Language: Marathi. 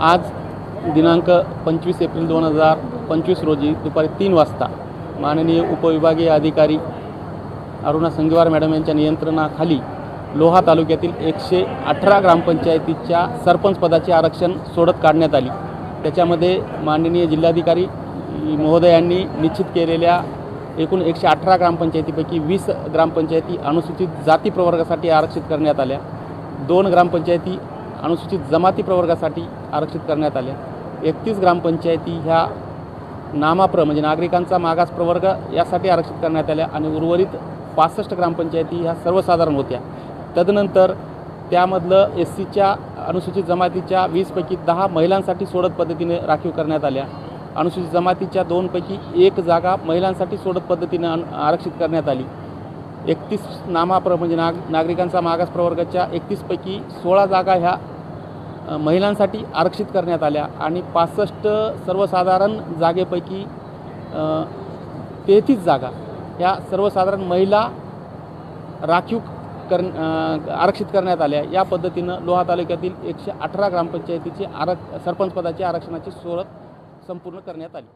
आज दिनांक पंचवीस एप्रिल दोन हजार पंचवीस रोजी दुपारी तीन वाजता माननीय उपविभागीय अधिकारी अरुणा संगीवार मॅडम यांच्या नियंत्रणाखाली लोहा तालुक्यातील एकशे अठरा ग्रामपंचायतीच्या सरपंच पदाचे आरक्षण सोडत काढण्यात आली. त्याच्यामध्ये माननीय जिल्हाधिकारी महोदयांनी निश्चित केलेल्या एकूण एकशे अठरा ग्रामपंचायतीपैकी वीस ग्रामपंचायती अनुसूचित जाती प्रवर्गासाठी आरक्षित करण्यात आल्या. दोन ग्रामपंचायती अनुसूचित जमाती प्रवर्गासाठी आरक्षित करण्यात आल्या एकतीस ग्रामपंचायती ह्या नामाप्र म्हणजे नागरिकांचा मागास प्रवर्ग यासाठी आरक्षित करण्यात आल्या आणि उर्वरित पासष्ट ग्रामपंचायती ह्या सर्वसाधारण होत्या. तदनंतर त्यामधलं एस सीच्या अनुसूचित जमातीच्या वीसपैकी दहा महिलांसाठी सोडत पद्धतीने राखीव करण्यात आल्या. अनुसूचित जमातीच्या दोनपैकी एक जागा महिलांसाठी सोडत पद्धतीने अन- आरक्षित करण्यात आली. एकतीस नामाप्र म्हणजे नाग नागरिकांचा मागास प्रवर्गाच्या एकतीसपैकी सोळा जागा ह्या महिलांसाठी आरक्षित करण्यात आल्या आणि पासष्ट सर्वसाधारण जागेपैकी तेहतीस जागा ह्या सर्वसाधारण महिला राखीव कर आरक्षित करण्यात आल्या. या पद्धतीनं लोहा तालुक्यातील एकशे अठरा ग्रामपंचायतीची आरक सरपंचपदाची आरक्षणाची सोडत संपूर्ण करण्यात आली.